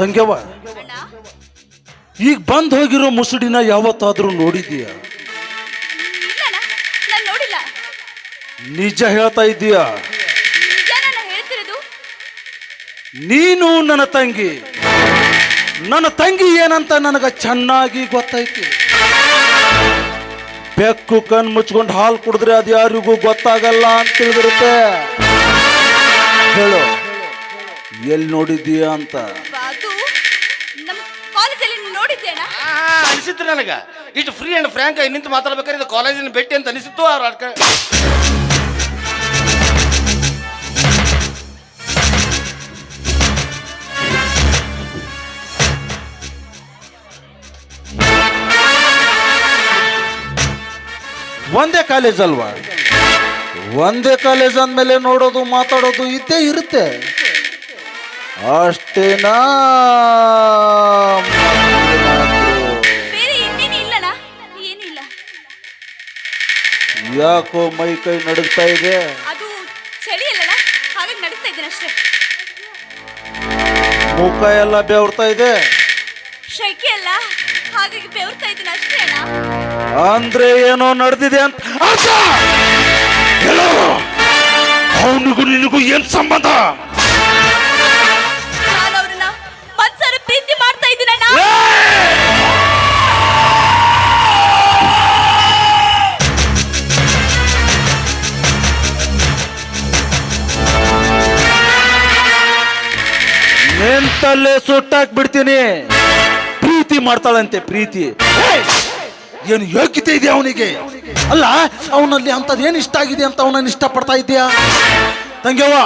ತಂಗ್ಯವ. ಈಗ ಬಂದ್ ಹೋಗಿರೋ ಮುಸುಡಿನ ಯಾವತ್ತಾದ್ರೂ ನೋಡಿದೀಯ ನಿಜ ಹೇಳ್ತಾ ಇದ್ದೀಯ? ನೀನು ನನ್ನ ತಂಗಿ. ನನ್ನ ತಂಗಿ ಏನಂತ ನನಗ ಚೆನ್ನಾಗಿ ಗೊತ್ತೈತಿ. ಬೆಕ್ಕು ಕಣ್ ಮುಚ್ಕೊಂಡು ಹಾಲು ಕುಡಿದ್ರೆ ಅದು ಯಾರಿಗೂ ಗೊತ್ತಾಗಲ್ಲ ಅಂತ ತಿಳಿದಿರುತ್ತೆ. ಹೇಳು. ಎಲ್ಲಿ ನೋಡಿದೀಯ ಅಂತ. ಅನಿಸಿತ್ತು ನನಗೆ. ಇಷ್ಟು ಫ್ರೀ ಅಂಡ್ ಫ್ರ್ಯಾಂಕ್ ಆಗಿ ನಿಂತು ಮಾತಾಡ್ಬೇಕಾದ್ರೆ ಇದು ಕಾಲೇಜಿನ ಭೇಟಿ ಅಂತ ಅನಿಸಿತ್ತು ಅವ್ರ ಅಡ್ಕ ಒಂದೇ ಕಾಲೇಜ್ ಅಲ್ವಾ? ಒಂದೇ ಕಾಲೇಜ್ ಅಂದಮೇಲೆ ನೋಡೋದು, ಮಾತಾಡೋದು ಇದ್ದೇ ಇರುತ್ತೆ. ಅಷ್ಟೇನಾ ಯಾಕೋ ಮೈ ಕೈ ನಡುಗ್ತಾ ಇದೆ? ಅದು ಚಳಿ ಅಲ್ಲಣ್ಣ ಹಾಗಾಗಿ ನಡುಗ್ತಾ ಇದ್ದೇನೆ ಅಷ್ಟೇ. ಮುಖ ಎಲ್ಲ ಬೆವರ್ತಾ ಇದೆ? ಶೆಕೆ ಅಲ್ಲ ಹಾಗಾಗಿ ಬೆವರ್ತಾ ಇದ್ದೀನಿ ಅಷ್ಟೇ ಅಣ್ಣ. ಅಂದ್ರೆ ಏನೋ ನಡೆದಿದೆ ಅಂತ? ಅವನಿಗೂ ನಿನಗೂ ಏನ್ ಸಂಬಂಧ? ನಿಂತಲ್ಲೇ ಸುಟ್ಟಾಕ್ ಬಿಡ್ತೀನಿ. ಪ್ರೀತಿ ಮಾಡ್ತಾಳಂತೆ, ಪ್ರೀತಿ! ಏನು ಯೋಗ್ಯತೆ ಇದೆ ಅವನಿಗೆ? ಅಲ್ಲ, ಅವನಲ್ಲಿ ಅಂತದ್ ಏನು ಇಷ್ಟ ಆಗಿದೆ ಅಂತ ಅವನನ್ನ ಇಷ್ಟಪಡ್ತಾ ಇದೆಯಾ ತಂಗ್ಯವ್ವ,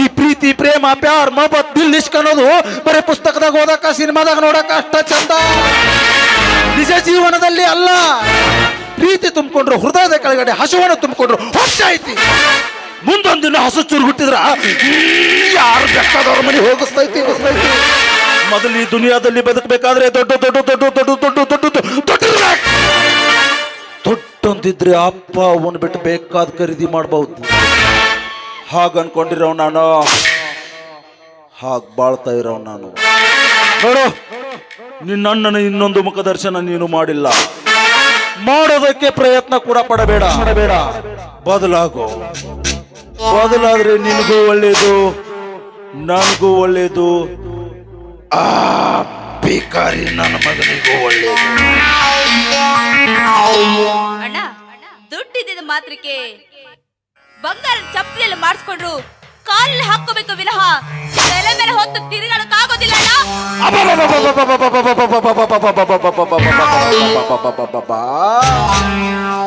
ಈ ಪ್ರೀತಿ, ಪ್ರೇಮ, ಪ್ಯಾರ್ ಮೊಹಬತ್ ಬಿಲ್ ಇಷ್ಕ್ ಅನ್ನೋದು ಬರೀ ಪುಸ್ತಕದಾಗ ಓದಕ್ಕ ಸಿನಿಮಾದಾಗ ನೋಡಕ್ಕ ಅಷ್ಟ ಚಂದ. ನಿಜ ಜೀವನದಲ್ಲಿ ಅಲ್ಲ. ಪ್ರೀತಿ ತುಂಬಿಕೊಂಡ್ರು, ಹೃದಯದ ಕೆಳಗಡೆ ಹಸುವನ್ನು ತುಂಬಿಕೊಂಡ್ರು ಹೊಟ್ಟೆ ಮುಂದೊಂದು ದಿನ ಹಸು ಚೂರು ಹುಟ್ಟಿದ್ರ ಯಾರು ಬೆಟ್ಟದವ್ರ ಮನೆ ಹೋಗಿಸ್ತೈತಿ ಹೋಗಿಸ್ತೈತಿ ಮೊದಲು ಈ ದುನಿಯಾದಲ್ಲಿ ಬದುಕಬೇಕಾದ್ರೆ ದೊಡ್ಡ ದೊಡ್ಡ ದೊಡ್ಡ ದೊಡ್ಡ ದೊಡ್ಡ ದೊಡ್ಡ ದೊಡ್ಡ ದೊಡ್ಡೊಂದಿದ್ರೆ ಅಪ್ಪ ಅವನ್ ಬಿಟ್ಟು ಬೇಕಾದ ಖರೀದಿ ಮಾಡಬಹುದು ಹಾಗ ಅನ್ಕೊಂಡಿರೋ ನಾನು. ಹಾಗ ಬಾಳ್ತಾ ಇರೋ ನಾನು. ನೋಡು, ನಿನ್ನಣ್ಣನ ಇನ್ನೊಂದು ಮುಖದರ್ಶನ ನೀನು ಮಾಡಿಲ್ಲ. ಮಾಡೋದಕ್ಕೆ ಪ್ರಯತ್ನ ಕೂಡ ಪಡಬೇಡ ಪಡಬೇಡ. ಬದಲಾಗು. ಬದಲಾದ್ರೆ ನಿನಗೂ ಒಳ್ಳೇದು ನನಗೂ ಒಳ್ಳೇದು. ಆ ಬೇಕಾರಿ ನನ್ನ ಮಗನಿಗೂ ಒಳ್ಳೇದು. ಅಣ್ಣ ದುಡ್ಡಿದ್ದ ಮಾತ್ರಕ್ಕೆ ಬಂಗಾರ ಚಪ್ಪಲಿಯಲ್ಲಿ ಮಾಡಿಸ್ಕೊಂಡ್ರು ಕಾಲಲ್ಲಿ ಹಾಕೋಬೇಕು ವಿನಃ. ತಲೆ ಮೇಲೆ ಹೊತ್ತು ತಿರುಗಾಡಕ್ಕಾಗೋದಿಲ್ಲ ಅಣ್ಣ.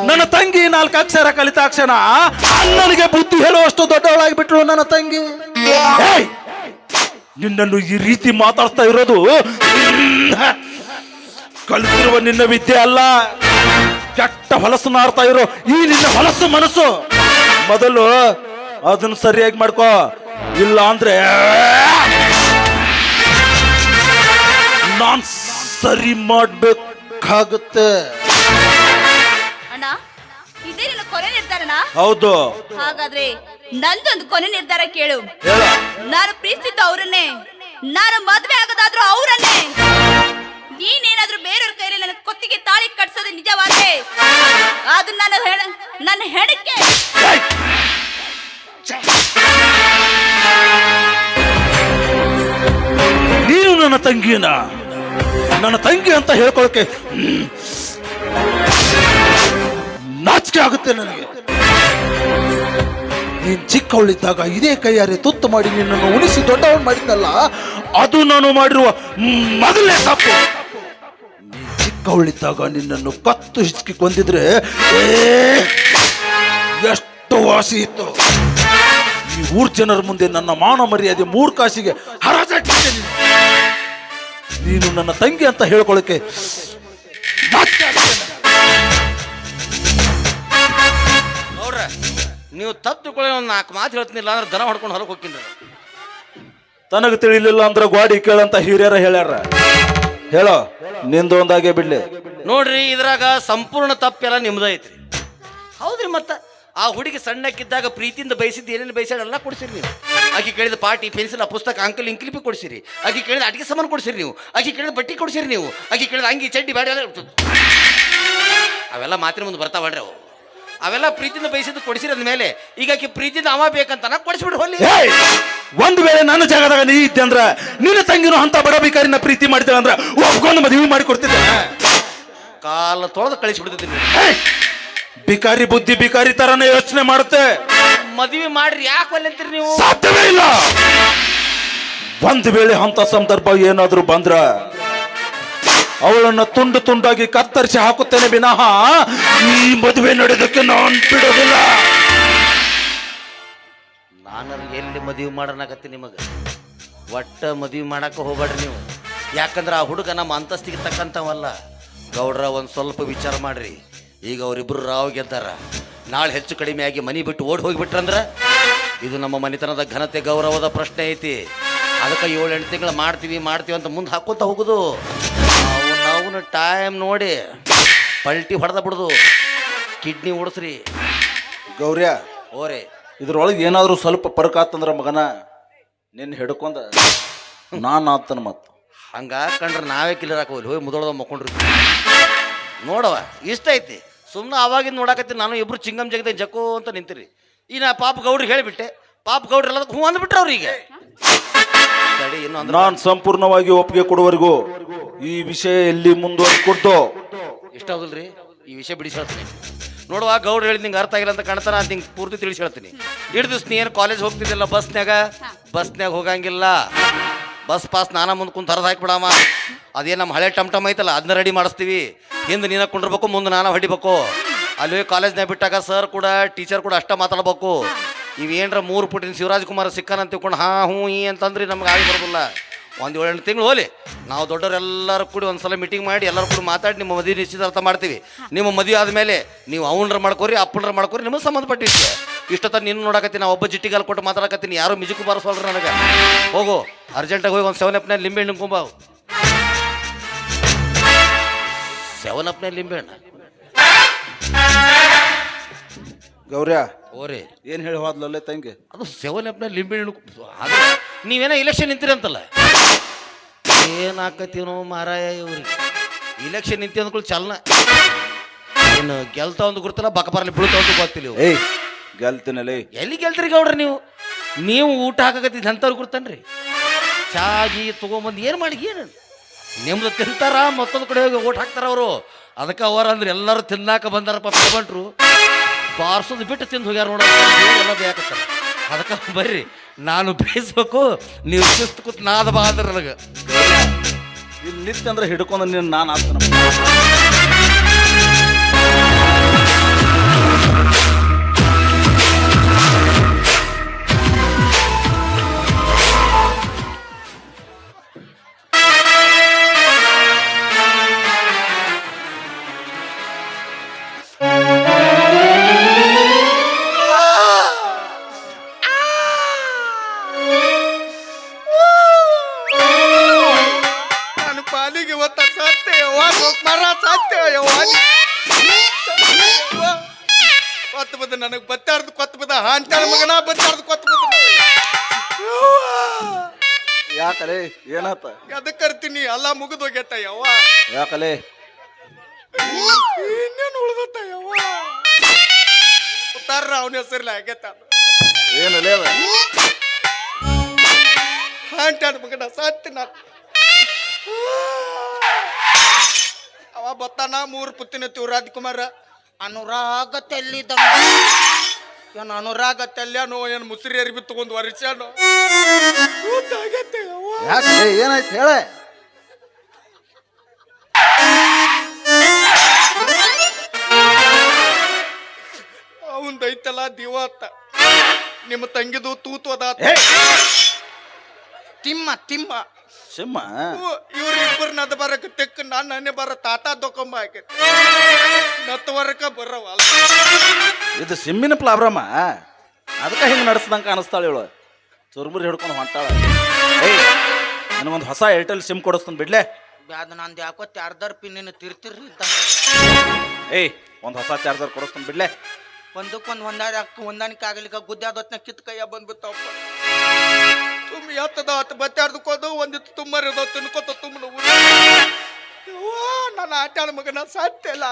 ನನ್ನ ತಂಗಿ ನಾಲ್ಕು ಅಕ್ಷರ ಕಲಿತಾಕ್ಷಣ. ಅಣ್ಣನಿಗೆ ಬುದ್ಧಿ ಹೇಳುವಷ್ಟು ದೊಡ್ಡವಳಾಗಿ ಬಿಟ್ಲು ನನ್ನ ತಂಗಿ! ನಿನ್ನನ್ನು ಈ ರೀತಿ ಮಾತಾಡ್ತಾ ಇರೋದು ಕಲಿತಿರುವ ನಿನ್ನ ವಿದ್ಯೆ ಅಲ್ಲ. ಕೆಟ್ಟ ಹೊಲಸು ನಾರ್ತಾ ಇರೋ. ಈ ನಿನ್ನ ಹೊಲಸು ಮನಸ್ಸು. ಮೊದಲು ಅದನ್ನ ಸರಿಯಾಗಿ ಮಾಡ್ಕೋ. ಇಲ್ಲ ಅಂದ್ರೆ ನಾನ್ ಸರಿ ಮಾಡ್ಬೇಕಾಗುತ್ತೆ. ಅಣ್ಣ ಇದೇ ನಿನ್ನ ಕೊನೆ ನಿರ್ಧಾರನ ಹೌದು. ಹಾಗಾದ್ರೆ ನಂದೊಂದು ಕೊನೆ ನಿರ್ಧಾರ ಕೇಳು. ನಾನು ಪ್ರೀತಿಸಿದ್ದು ಅವರನ್ನೇ. ನಾನು ಮದ್ವೆ ಆಗೋದಾದ್ರೂ ಅವರನ್ನೇ. ನೀನೇನಾದ್ರೂ ಬೇರೆಯವ್ರ ಕೈಯಲ್ಲಿ ನನ್ನ ಕೊತ್ತಿಗೆ ತಾಳಿ ಕಟ್ಸೋದು ನಿಜವಾದ್ರೆ? ಅದು ನನ್ನ ನನ್ನ ಹೆಣಕ್ಕೆ! ನೀನು ನನ್ನ ತಂಗಿನ ನನ್ನ ತಂಗಿ ಅಂತ ಹೇಳ್ಕೊಳಕ್ಕೆ ಆಗುತ್ತೆ ನನಗೆ. ನೀನ್ ಚಿಕ್ಕವಳಿದ್ದಾಗ ಇದೇ ಕೈಯಾರೆ ತುತ್ತು ಮಾಡಿ ನಿನ್ನನ್ನು ಉಣಿಸಿ ದೊಡ್ಡವನ್ ಮಾಡಿದ್ದಲ್ಲ, ಅದು ನಾನು ಮಾಡಿರುವ ಮೊದಲನೇ ತಪ್ಪು. ಚಿಕ್ಕವಳಿದ್ದಾಗ ನಿನ್ನನ್ನು ಕತ್ತು ಹಿಚ್ಕಿ ಕೊಂದಿದ್ರೆ ಎಷ್ಟು ವಾಸಿ ಇತ್ತು. ಈ ಊರ್ ಜನರ ಮುಂದೆ ನನ್ನ ಮಾನ ಮರ್ಯಾದೆ ಮೂರ್ ಕಾಸಿಗೆ ಹರಾಜಾಟಿದ್ದೆ ನೀನು. ನೀನು ನನ್ನ ತಂಗಿ ಅಂತ ಹೇಳ್ಕೊಳಕ್ಕೆ ನೀವು ತಪ್ಪು ತಿಳ್ಕೊಳ್ಳಿ ಒಂದು ನಾಲ್ಕು ಮಾತು ಹೇಳ್ತೀನಿಲ್ಲ ಅಂದ್ರೆ ದನ ಹೊಡ್ಕೊಂಡು ಹೊರಗೆ ಹೋಗ್ತೀನಿ ತನಗ ತಿಳಿಲಿಲ್ಲ ಅಂದ್ರೆ ಗ್ವಾಡಿ ಕೇಳಂತ ಹಿರಿಯರ ಹೇಳ್ಯಾರ. ಹೇಳೋ ನಿಂದು ಒಂದಾಗೆ ಬಿಡ್ಲಿ. ನೋಡ್ರಿ ಇದ್ರಾಗ ಸಂಪೂರ್ಣ ತಪ್ಪೆಲ್ಲ ನಿಮ್ದೈತ್ರಿ ಹೌದ್ರಿ ಮತ್ತ? ಆ ಹುಡುಗಿ ಸಣ್ಣಕ್ಕಿದ್ದಾಗ ಪ್ರೀತಿಯಿಂದ ಬಯಸಿದ್ದು ಏನೇನು ಬಯಸಿದ ಎಲ್ಲ ಕೊಡ್ಸಿರಿ ನೀವು. ಆಕೆ ಕೇಳಿದ ಪಾಟಿ ಪೆನ್ಸಿಲ್ ಆ ಪುಸ್ತಕ ಅಂಕಲ್ ಇಂಕ್ಲಿಪಿ ಕೊಡಿಸಿರಿ. ಆಕೆ ಕೇಳಿದ ಅಡಿಗೆ ಸಾಮಾನು ಕೊಡಿಸಿರಿ ನೀವು. ಆಕೆ ಕೇಳಿದ ಬಟ್ಟೆ ಕೊಡ್ಸಿರಿ ನೀವು. ಆಕೆ ಕೇಳಿದ ಅಂಗಿ ಚಡ್ಡಿ ಬ್ಯಾಡ ಅವೆಲ್ಲ ಮಾತಿನ ಮುಂದೆ ಬರ್ತಾವಳ್ರಿ ಅವು. ಅವೆಲ್ಲ ಪ್ರೀತಿಯಿಂದ ಬಯಸಿದ್ದು ಕೊಡಿಸಿರೋದ್ ಮೇಲೆ ಈಗ ಆಕಿ ಪ್ರೀತಿಯಿಂದ ಅವ ಬೇಕಂತ ನಾ ಕೊಡಿಸ್ಬಿಡು ಹೋಲಿ ಏಯ್! ಒಂದು ವೇಳೆ ನನ್ನ ಜಾಗದಾಗ ನೀ ಇದ್ದೆ ಅಂದ್ರ ನಿನ್ನ ತಂಗಿನೂ ಅಂತ ಬಡ ಪ್ರೀತಿ ಮಾಡಿದ ಅಂದ್ರ ಒಪ್ಕೊಂಡು ಮದುವೆ ಮಾಡಿ ಕೊಡ್ತಿದ್ದೆ ಕಾಲ ತೊಳೆದು ಕಳಿಸ್ಬಿಡ್ತಿದ್ದೀನಿ. ಬಿಕಾರಿ ಬುದ್ಧಿ ಬಿಕಾರಿ ತರನೇ ಯೋಚನೆ ಮಾಡುತ್ತೆ. ಮದುವೆ ಮಾಡ್ರಿ ಯಾಕೆ ಅಂತೀರಿ ನೀವು? ಸಾಧ್ಯವೇ ಇಲ್ಲ. ಒಂದ್ ವೇಳೆ ಅಂತ ಸಂದರ್ಭ ಏನಾದ್ರೂ ಬಂದ್ರ ಅವಳನ್ನ ತುಂಡು ತುಂಡಾಗಿ ಕತ್ತರಿಸಿ ಹಾಕುತ್ತೇನೆ ವಿನಃ ಈ ಮದುವೆ ನಡೆದಕ್ಕೆ ನಾನು ಬಿಡೋದಿಲ್ಲ. ನಾನು ಎಲ್ಲಿ ಮದುವೆ ಮಾಡನಕತ್ತಿ ನಿಮಗೆ? ಒಟ್ಟ ಮದುವೆ ಮಾಡಕ್ಕೆ ಹೋಗ್ಬೇಡ್ರಿ ನೀವು. ಯಾಕಂದ್ರೆ ಆ ಹುಡುಗ ನಮ್ಮ ಅಂತಸ್ತಿಗೆ ತಕ್ಕಂಥವಲ್ಲ ಗೌಡ್ರ, ಒಂದು ಸ್ವಲ್ಪ ವಿಚಾರ ಮಾಡ್ರಿ. ಈಗ ಅವರಿಬ್ಬರು ರಾವ್ ಗೆದ್ದಾರ. ನಾಳೆ ಹೆಚ್ಚು ಕಡಿಮೆ ಆಗಿ ಮನೆ ಬಿಟ್ಟು ಓಡಿ ಹೋಗಿಬಿಟ್ರಂದ್ರೆ? ಇದು ನಮ್ಮ ಮನೆತನದ ಘನತೆ, ಗೌರವದ ಪ್ರಶ್ನೆ ಐತಿ. ಅದಕ್ಕೆ ಏಳು ಎಂಟು ತಿಂಗಳು ಮಾಡ್ತೀವಿ ಮಾಡ್ತೀವಿ ಅಂತ ಮುಂದೆ ಹಾಕೋತ ಹೋಗುದು. ನಾವು ಟೈಮ್ ನೋಡಿ ಪಲ್ಟಿ ಹೊಡೆದ ಬಿಡುದು. ಕಿಡ್ನಿ ಉಡಿಸ್ರಿ ಗೌರ್ಯ ಓರೆ ಇದ್ರೊಳಗೆ ಏನಾದರೂ ಸ್ವಲ್ಪ ಪರಕ ಆತಂದ್ರ ಮಗನ ನಿನ್ನ ಹಿಡ್ಕೊಂಡ ನಾನು ಆತನ ಮತ್ತು ಹಂಗ ಕಂಡ್ರೆ ನಾವೇ ಕಿಲ್ಲರ್ ಹಾಕೋಲಿ ಹೋಗಿ ಮುದೊಳದ ಮಕ್ಕೊಂಡ್ರಿ. ನೋಡವ ಇಷ್ಟ ಐತಿ. ಸುಮ್ಮನೆ ಅವಾಗಿಂದ ನೋಡಾಕತ್ತಿ ನಾನು ಇಬ್ರು ಚಿಂಗಮ್ ಜಗದ ಜಕ್ಕೋ ಅಂತ ನಿಂತಿರಿ. ಈ ನಾ ಪಾಪ ಗೌಡ್ರಿಗೆ ಹೇಳಿಬಿಟ್ಟೆ. ಪಾಪ ಗೌಡ್ರಿ ಎಲ್ಲ ಹ್ಞೂ ಅಂದ್ಬಿಟ್ರೆ ಅವ್ರಿಗೆ ಅಂದ್ರೆ ನಾನ್ ಸಂಪೂರ್ಣವಾಗಿ ಒಪ್ಪಿಗೆ ಕೊಡುವವರೆಗೂ ಈ ವಿಷಯ ಎಲ್ಲಿ ಮುಂದುವರ್ಕೊಡ್ತು ಇಷ್ಟ ಆಗಲ್ರಿ ಈ ವಿಷಯ ಬಿಡಿಸಿ ಹೇಳ್ತೀನಿ ನೋಡುವ, ಗೌಡ್ರು ಹೇಳಿ ನಿಂಗೆ ಅರ್ಥ ಆಗಿಲ್ಲ ಅಂತ ಕಾಣ್ತಾನ, ಅದು ನಿಂಗೆ ಪೂರ್ತಿ ತಿಳಿಸಿ ಹೇಳ್ತೀನಿ ಹಿಡಿದು ದಿವ್ಸ ಕಾಲೇಜ್ ಹೋಗ್ತಿದ್ದಿಲ್ಲ ಬಸ್ನ್ಯಾಗ? ಬಸ್ನ್ಯಾಗ ಹೋಗಂಗಿಲ್ಲ. ಬಸ್ ಪಾಸ್ ನಾನ ಮುಂದೆ ಕುಂತ ಹರಿದು ಹಾಕ್ಬಿಡಮ್ಮ ಅದೇನು ನಮ್ಮ ಹಳೆ ಟಮ್ ಟಮ್ ಐತಲ್ಲ ಅದನ್ನ ರೆಡಿ ಮಾಡಿಸ್ತೀವಿ. ಹಿಂದೆ ನೀನ ಕುಂಡಿರ್ಬೇಕು, ಮುಂದೆ ನಾನು ಹೊಡಿಬೇಕು. ಅಲ್ಲಿ ಕಾಲೇಜ್ನಾಗ ಬಿಟ್ಟಾಗ ಸರ್ ಕೂಡ ಟೀಚರ್ ಕೂಡ ಅಷ್ಟ ಮಾತಾಡ್ಬೇಕು. ಇವೇನ್ರ ಮೂರು ಪುಟಿನ ಶಿವರಾಜ್ ಕುಮಾರ್ ಸಿಕ್ಕನ ತಿಳ್ಕೊಂಡು, ಹಾ, ಹ್ಞೂ ಈ ಅಂತಂದ್ರೆ ನಮ್ಗೆ ಆಗಿ ಬರೋದಿಲ್ಲ. ಒಂದು ಏಳೆಂಟು ತಿಂಗಳು ಹೋಲಿ. ನಾವು ದೊಡ್ಡವರೆಲ್ಲರೂ ಕೂಡಿ ಒಂದ್ಸಲ ಮೀಟಿಂಗ್ ಮಾಡಿ ಎಲ್ಲರೂ ಕೂಡ ಮಾತಾಡಿ ನಿಮ್ಮ ಮದುವೆ ನಿಶ್ಚಿತಾರ್ಥ ಮಾಡ್ತೀವಿ. ನಿಮ್ಮ ಮದುವೆ ಆದಮೇಲೆ ನೀವು ಅವನರ ಮಾಡ್ಕೋರಿ ಅಪ್ಪನರ ಮಾಡ್ಕೋರಿ ನಿಮಗೆ ಸಂಬಂಧಪಟ್ಟಿರ್ತೀವಿ ಇಷ್ಟೊತ್ತ ನಿನ್ನ ನೋಡಕತ್ತೀನಿ ನಾ ಒಬ್ಬ ಜಿಟ್ಟಿಗಾಲ್ ಕೊಟ್ಟು ಮಾತಾಡಕತ್ತೀನಿ ಯಾರು ಮ್ಯೂಸಿಕ್ ಬಾರಿಸೋಲ್ರಿ ನನಗೆ. ಹೋಗು ಅರ್ಜೆಂಟಾಗಿ ಹೋಗಿ ಒಂದು ಸೆವೆನ್ ಅಪ್ನ ಲಿಂಬೆ ಹಣ್ಣು ಕುಂಬ ಸೆವೆನ್ ಅಪ್ನ ಲಿಂಬೆ ಹಣ್ಣು ಗೌರ್ಯ ಓರಿ ಏನು ಹೇಳಿ ಹೋದ್ಲಲ್ಲೇ ತಂಗಿ? ಅದು ಸೆವೆನ್ ಅಪ್ನ ಲಿಂಬೆ ಹಣ್ಣು ಆದ್ರೆ ನೀವೇನೋ ಇಲೆಕ್ಷನ್ ನಿಂತಿರಂತಲ್ಲ? ಏನಾಕತ್ತೀನೋ ಮಾರಾಯ ಇವ್ರಿಗೆ ಇಲೆಕ್ಷನ್ ನಿಂತಿ ಅಂದ್ಕೊಳ್ಳಿ ಚಲನ. ಏನು ಗೆಲ್ತಾ ಒಂದು ಗುರುತಲ್ಲ ಬರಲಿ ಬೀಳ್ತಾ ಒಂದು ಗೊತ್ತಿಲ್ಲ ಇವು. ಏಯ್ ಗೆಲ್ತೀನಲೇ. ಎಲ್ಲಿ ಗೆಲ್ತೀರಿ ಗೌಡ್ರಿ ನೀವು? ನೀವು ಊಟ ಹಾಕಕತ್ತಿದ್ದು ಅಂಥವ್ರು ಗುರ್ತನ್ರಿ. ಚಾ ಗೀ ತೊಗೊಂಬಂದು ಏನು ಮಾಡಿ ಏನು? ನಿಮ್ದು ತಿಂತಾರ ಮತ್ತೊಂದು ಕಡೆ ಹೋಗಿ ಓಟ್ ಹಾಕ್ತಾರ ಅವರು. ಅದಕ್ಕೆ ಅವರ ಅಂದ್ರೆ ಎಲ್ಲರೂ ತಿನ್ನಾಕ ಬಂದಾರಪ್ಪ ಪೇಮೆಂಟ್ರು. ಬಾರ್ಸೋದು ಬಿಟ್ಟು ತಿಂದು ಹೋಗ್ಯಾರ ನೋಡ ಎಲ್ಲ ಬೇಕಾಗ್ತಾರೆ ಅದಕ್ಕೆ ಬರ್ರಿ ನಾನು ಬೇಯಿಸ್ಬೇಕು, ನೀವು ಶಿಸ್ತು ಕೂತ್ ನಾದ ಬಾ ಅಂದ್ರೆ ನನಗೆ. ಇಲ್ಲಿ. ನಿತ್ಯ ಅಂದ್ರೆ ಹಿಡ್ಕೊಂಡು ನೀನು ನಾನು ಆತನ ಯಾಕಲೇ ಏನಾತ? ಅದಕ್ಕೆ ಕರ್ತೀನಿ? ಅಲ್ಲ ಮುಗಿದು ಹೋಗ್ಯತ್ತ ಯವ್ವ. ಯಾಕಲೇ? ಇನ್ನೇನು ಉಳ್ದತ್ತ ಯವ್ವ? ಉತ್ತಾರ ಅವನ ಹೆಸರಿಲ್ಲ ಆಗೇತ ಏನಲೇ ಲೇವ ಹಾಂತಾಳ ಮಗನ ಸತ್ಯ ನಾನು ಅವ ಬತ್ತಾನ ಮೂರು ಪುತ್ತಿನ ರಾಜ್ಕುಮಾರ ಅನುರಾಗ ತೆಲ್ಲಿದ ಏನು ಅನುರಾಗ ತೆಲ್ಯಾನೋ ಏನು ಮುಸ್ರಿ ಅರಿಬಿ ತಗೊಂಡು ವರ್ಷನೋ. ಗೊತ್ತಾಗತ್ತೆ ಯಾಕಲೇ ಏನಾಯ್ತು? ಹೇಳ. ಅವಂದೈತಲ್ಲ ದಿವಾತ. ನಿಮ್ಮ ತಂಗಿದು ತೂತು ಅದ ತಿಮ್ಮ ತಿಮ್ಮ. ಸಿಮ್ಮ ಇವ್ರಿಬ್ಬರು ನದ ಬರಕ ತೆಕ್ಕ ನಾನು ನನ್ನೆ ಬರ ತಾತ ದೊಕೊಂಬ ಹಾಕೈತಿ ನತ್ತವರಕ ಬರವಲ್ಲ. ಇದು ಸಿಮ್ಮಿನ ಪ್ರಾಬ್ಲಮ ಅದಕ್ಕೆ ಹಿಂಗೆ ನಡೆಸ್ದಂಗೆ ಕಾಣಿಸ್ತಾಳೆ ಇವಳು. ಚುರುಮುರಿ ಹಿಡ್ಕೊಂಡು ಹೊಂಟಾಳ. ಏಯ್ ನನಗೊಂದು ಹೊಸ ಏರ್ಟೆಲ್ ಸಿಮ್ ಕೊಡಿಸ್ತಾನೆ ಬಿಡ್ಲೆ. ಅದು ನಂದು ಯಾಕೋ ಚಾರ್ಜರ್ ಪಿನ್ನಿನ ತಿರ್ತಿರ್ರಿ ಏಯ್ ಒಂದು ಹೊಸ ಚಾರ್ಜರ್ ಕೊಡಿಸ್ತಾನೆ ಬಿಡ್ಲೆ. ಒಂದಕ್ಕೊಂದು ಹೊಂದಾರ ಹೊಂದಾಣಿಕೆ ಆಗಲಿಕ್ಕ? ಗುದ್ದಾದತ್ನ ಕಿತ್ ಕೈಯ ಬಂದ್ಬಿಡ್ತಾವಪ್ಪ ತುಂಬ ಎತ್ತದ ಹತ್ತು ಬತ್ತಾಡ್ದಕ್ಕೋದು ಒಂದಿತ್ತು ತುಂಬರಿದ ತಿನ್ಕೋತ ತುಂಬ ನನ್ನ ಆಟಾಳ ಮಗನ ಸಾಧ್ಯಲ್ಲ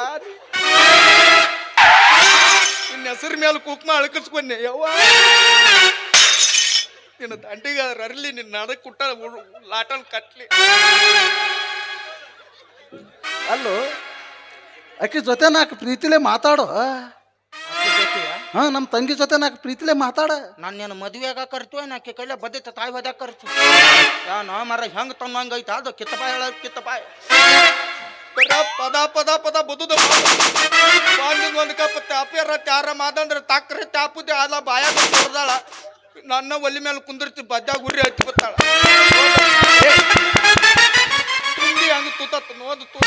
ನಿನ್ನ ಹೆಸರು ಮೇಲೆ ಕುಕ್ಮ ಅಳಕಿಸ್ಕೊಂಡೆ ಯವ್ವ. ನಿನ್ನ ದಂಡಿಗೆ ಅರಲಿ ನಿನ್ನ ನಡಕ್ ಕುಟ್ಟ ಲಾಟಲ್ ಕಟ್ಲಿ. ಅಲ್ಲೋ ಆಕಿ ಜೊತೆ ನಾಲ್ಕು ಪ್ರೀತಿಲೇ ಮಾತಾಡೋ? ಹಾ ನಮ್ಮ ತಂಗಿ ಜೊತೆ ನಾಲ್ಕು ಪ್ರೀತಿಲೇ ಮಾತಾಡ. ನಾನು ಮದುವೆಯಾಗ ಕರ್ತು ಆಕೆ ಕೈಲೇ ಬದ್ಧತೆ ತಾಯಿ ಬದ ಖರ್ಚು ನಾ ಮರ ಹೆಂಗ್ ತಂದಂಗ ಐತ ಅದು ಕಿತ್ತಪಾಯ ಹೇಳ ಕಿತ್ತಪಾಯ ಪದ ಪದ ಪದ ಬದುದ ಒಂದು ಒಂದ್ ಕಪ್ ತಾಪಿಯರ ತ್ಯಾರ ಮಾದಂದ್ರ ತಕ್ರ ತಾಪುದೆ ಆಲ ಬಾಯ ಹೊಡ್ದಾಳ ನನ್ನ ಒಲಿ ಮೇಲೆ ಕುಂದಿರ್ತಿ ಬದ್ದಾಗ ಉರಿ ಹಚ್ಚಿ ಬತ್ತಾಳ ತುಂಬಿ ಹಂಗ ತುತ್ತ ನೋದು ತೂ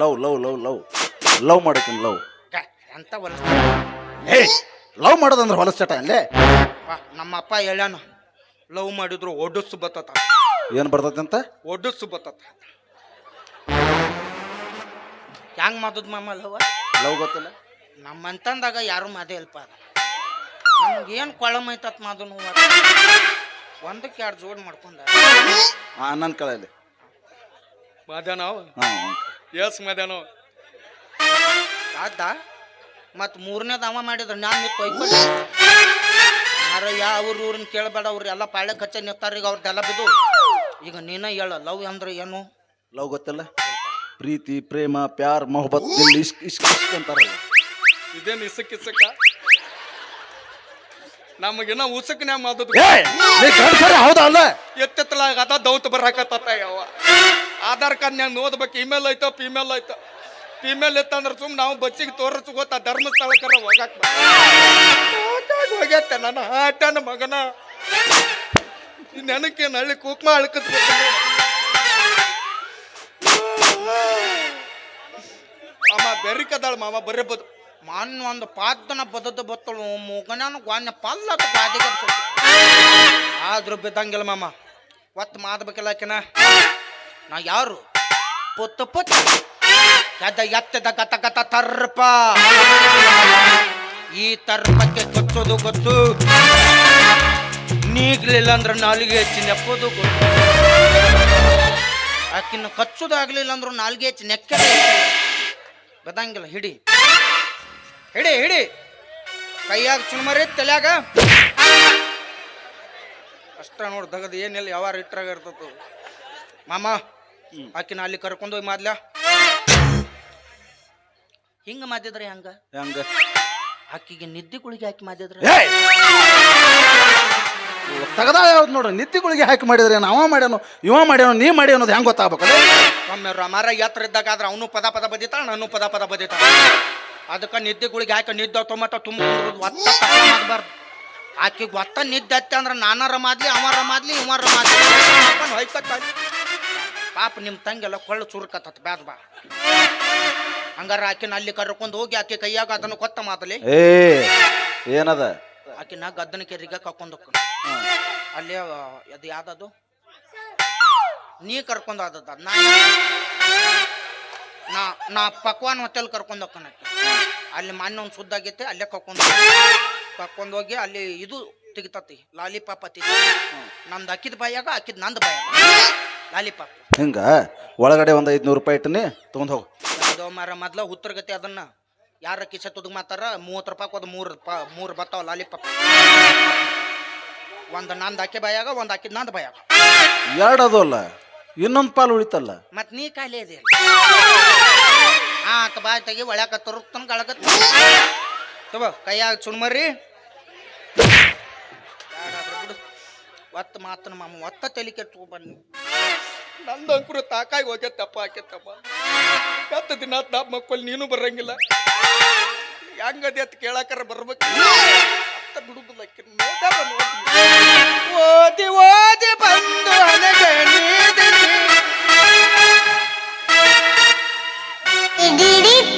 love love love love. Love ಮಾಡಕಿನ್ love. ಅಂತ ಹೊಲ ಏ ಲವ್ ಮಾಡೋದಂದ್ರೆ ಹೊಲಸ್ ಚಟ ಅಲ್ಲೇ ನಮ್ಮ ಅಪ್ಪ ಹೇಳ್ಯಾನ ಲವ್ ಮಾಡಿದ್ರು ಒಡ್ಡಸ್ಸು ಬತ್ತತ. ಏನು ಬರ್ತೈತೆ ಅಂತ? ಒಡ್ಡಸ್ಸು ಬತ್ತತ. ಹೆಂಗ್ ಮಾಡೋದು ಮಾಮ ಲವ್? ಲವ್ ಗೊತ್ತಿಲ್ಲ? ನಮ್ಮಂತಂದಾಗ ಯಾರು ಮಾದೇ ಅಲ್ಪ ಅದ. ನಮ್ಗೆ ಏನು ಕೊಳಮ್ ಐತತ್ ಮಾದನು ಒಂದಕ್ಕೆ ಎರಡು ಜೋಡ್ ಮಾಡ್ಕೊಂಡ. ನನ್ನ ಕಳೆಯಲ್ಲಿ ಮಧ್ಯಾಹ್ನ ಹಾಂ ಎಸ್ ಮಧ್ಯಾಹ್ನ ಆದ ಮತ್ತು ಮೂರನೇ ದಾವ ಮಾಡಿದ್ರ ನಾನು ಯಾರ ಯಾ ಯಾರ ಯಾವ ಊರಿನ ಕೇಳಬೇಡ ಅವ್ರು ಎಲ್ಲ ಪಾಳೆ ಕಚ್ಚ ನಿತ್ತಾರ ಈಗ ಅವ್ರದ್ದೆಲ್ಲ ಬಿದ್ದು. ಈಗ ನೀನ ಹೇಳ ಲವ್ ಅಂದ್ರೆ ಏನು? ಲವ್ ಗೊತ್ತಲ್ಲ? ಪ್ರೀತಿ ಪ್ರೇಮ ಪ್ಯಾರ್ ಮೊಹಬತ್ ಇಷ್ಟ ಇಷ್ಕ್ ಇಷ್ಕ್ ಇಷ್ಕ್ ಅಂತಾರಲ್ಲ. ಇದೇನು ಇಸಕ್ ಇಸಕ? ನಮಗಿನ್ನ ನೀ ಗಂಡ್ಸರ ಹೌದಾ ಅಲ್ಲ? ಎತ್ತೆತ್ತಲಾಗ ಅದ ದೌತ್ ಬರಕತ್ತ ಯಾವ ಆಧಾರ್ ಕಾರ್ಡ್ನ್ಯಾಗ ನೋದ್ಬೇಕು ಇಮೇಲ್ ಐತೋ ಫಿಮೇಲ್ ಐತೋ. ಫಿಮೇಲ್ ಇತ್ತಂದ್ರೆ ಸುಮ್ ನಾವು ಬಸ್ಸಿಗೆ ತೋರಿಸ್ ಗೊತ್ತಾ ಧರ್ಮಸ್ಥಳಕ್ಕರ ಹೋಗಾಕ ಹೋಗ್ಯತ್ತೆ ನನ್ನ ಆಟನ ಮಗನ. ನೆನಕ್ಕೆ ನಳ್ಳಿ ಕುಕ್ಮ ಅಳ್ಕತ್ ಅಮ್ಮ ಬೆರಿಕದಾಳ ಮಾಮ ಬರೇ ಬದು ಮಾನ್ ಒಂದು ಪಾದನ ಬದದ ಬತ್ತಳು ಮುಗನ ಗ್ವಾನ್ಯ ಪಲ್ಲ ಗಾದಿಗೆ ಆದ್ರೂ ಬಿದ್ದಂಗಿಲ್ಲ ಮಾಮ. ಒತ್ತು ಮಾದ್ಬೇಕಲ್ಲ ಆಕಿನ. ನಾ ಯಾರು? ಪುತ್ತು ಪುತ್ತ. ಗದ ಎತ್ತದ ಗತ ಗತ ತರ್ಪ. ಈ ತರ್ಪಕ್ಕೆ ಕೊಚ್ಚೋದು ಗೊತ್ತು. ನೀಗ್ಲಿಲ್ಲ ಅಂದ್ರೆ ನಾಲಿಗೆ ಹೆಚ್ಚಿ ನೆಪ್ಪೋದು ಗೊತ್ತು. ಆಕಿನ ಕಚ್ಚೋದು ಆಗ್ಲಿಲ್ಲ ನಾಲ್ಗೆ ನಾಲಿಗೆ ಹೆಚ್ಚಿ ನೆಕ್ಕ ಬದಂಗಿಲ್ಲ ಹಿಡಿ. ಹಿಡಿ ಹಿಡಿ. ಕೈಯಾಗ ಚುಮರಿ ತಲ್ಯಾಗ? ಅಷ್ಟ ನೋಡ್ ದಗದ ಏನಿಲ್ಲ ಯಾವಾರ ಇಟ್ರಾಗ ಇರ್ತದ ಮಾಮ ಆಕಿನ ಅಲ್ಲಿ ಕರ್ಕೊಂಡೋಗಿ ಮಾದ್ಲ. ಹಿಂಗ ಮಾದಿದ್ರೆ ಹಂಗ? ಹಂಗ? ಆಕಿಗೆ ನಿದ್ದೆ ಗುಳಿಗೆ ಹಾಕಿ ಮಾದಿದ್ರೆ ತಗದ ಯಾವ್ದು ನೋಡ್ರಿ? ನಿತ್ತಿಗಳಿಗೆ ಹಾಕಿ ಮಾಡಿದ್ರೆ ಏನು ಅವ ಮಾಡ್ಯಾನು ಇವ ಮಾಡ್ಯಾನೋ ನೀ ಮಾಡಿ ಅನ್ನೋದು ಹೆಂಗೆ ಗೊತ್ತಾಗ್ಬೇಕು? ಒಮ್ಮೆ ರಮಾರ ಎತ್ತರ ಇದ್ದಾಗ ಆದ್ರೆ ಅವನು ಪದ ಪದ ಬದಿತಾಳ ನಾನು ಪದ ಪದ ಬದಿತಾಳ. ಅದಕ್ಕೆ ನಿದ್ದೆ ಗುಳಿಗೆ ಹಾಕಿ ನಿದ್ದೆ ತೊಮಟ ತುಂಬ ಒತ್ತ ಮಾಡಬಾರ್ದು ಆಕಿಗೆ ಒತ್ತ ನಿದ್ದೆ ಅತ್ತೆ ಅಂದ್ರೆ ನಾನಾರ ಮಾದ್ಲಿ ಅವರ ಮಾದ್ಲಿ ಇವರ ಮಾದ್ಲಿ. ಹೊಯ್ಕತ್ತ ಹೊಯ್ಕೊತ ಪಾಪ ನಿಮ್ಮ ತಂಗೆಲ್ಲ ಕೊಳ್ಳು ಚುರುಕತ್ತ ಬ್ಯಾದ ಬಾ. ಹಂಗಾರ ಆಕಿನ ಅಲ್ಲಿ ಕರ್ಕೊಂಡು ಹೋಗಿ ಆಕೆ ಕೈಯಾಗ ಅದನ್ನು ಕೊತ್ತ ಮಾದಲಿ. ಏ ಏನದ? ಆಕಿನ ಗದ್ದನ ಕೆರಿಗೆ ಕರ್ಕೊಂಡು ಹೋಗ್ಕೊಂಡು ಅಲ್ಲಿ ಅದು ಯಾವ್ದದು? ನೀ ಕರ್ಕೊಂಡು ಆದದ ನಾ ನಾ ನಾ ಪಕ್ವಾನ್ ಹೋಟೆಲ್ ಕರ್ಕೊಂಡು ಹೋಗ್ತಾನೆ ಅಲ್ಲಿ ಮಣ್ಣು ಒಂದು ಸುದ್ದ ಆಗೈತೆ ಅಲ್ಲೇ ಕರ್ಕೊಂಡು ಕರ್ಕೊಂಡು ಹೋಗಿ ಅಲ್ಲಿ ಇದು ತೆಗಿತತಿ ಲಾಲಿಪಾಪ್ ತೆಗಿ ನಂದು ಅಕ್ಕಿದ ಬಾಯಾಗ ಅಕ್ಕಿದ ನಂದು ಬಾಯಾಗ. ಲಾಲಿಪಾಪ್. ಹಿಂಗ? ಒಳಗಡೆ ಒಂದು ಐದ್ನೂರು ರೂಪಾಯಿ ಇಟ್ಟನಿ ತೊಗೊಂಡು ಹೋಗು. ಮಾರ ಮರ ಮೊದ್ಲ ಹುತ್ತರ್ಗತಿ ಅದನ್ನ. ಯಾರ ಕಿಸ ತುದುಗ್ ಮಾತಾರ ಮೂವತ್ತು ರೂಪಾಯಿ ಒಂದು ಮೂರು ರೂಪಾಯಿ ಮೂರು ಬರ್ತಾವ ಲಾಲಿಪಾಪ್. ಒಂದು ನಂದು ಅಕ್ಕಿ ಬಾಯಾಗ ಒಂದು ಅಕ್ಕಿದ ನಂದು ಬಾಯಾಗ. ಎರಡು ಅದು ಅಲ್ಲ ಇನ್ನೊಂದು ಪಾಲು ಉಳಿತಲ್ಲ. ಮತ್ ನೀ ಕಾಯಿಲೆ ಇದೆ ಅಕ್ಕ ಬಾಯ್ ತೆಗಿ ಒಳ್ಯಾಕ ತುರುಕ್ತನ ಗಳಗತ್ ತಗೋ, ಕೈಯಾಗ ಚುಣ್ಮರಿ. ಬಿಡು ಒತ್ತ ಮಾತನ ಮಾಮ, ಒತ್ತ ತಲೆ ಕೆಟ್ಟು ಬನ್ನಿ ನಂದು ಅಂಕುರ ತಾಕಾಗಿ ತಪ್ಪ ಆಕೆತ್ತಪ್ಪ ಹತ್ತು ದಿನ ನಾ ಮಕ್ಕಳು ನೀನು ಬರಂಗಿಲ್ಲ. ಹೆಂಗದೆ ಅಂತ ಕೇಳಾಕರ ಬರ್ಬೇಕು? ಬಿಡುದಿಲ್ಲ ಓದಿ ಓದಿ ಬಂದು பகிடி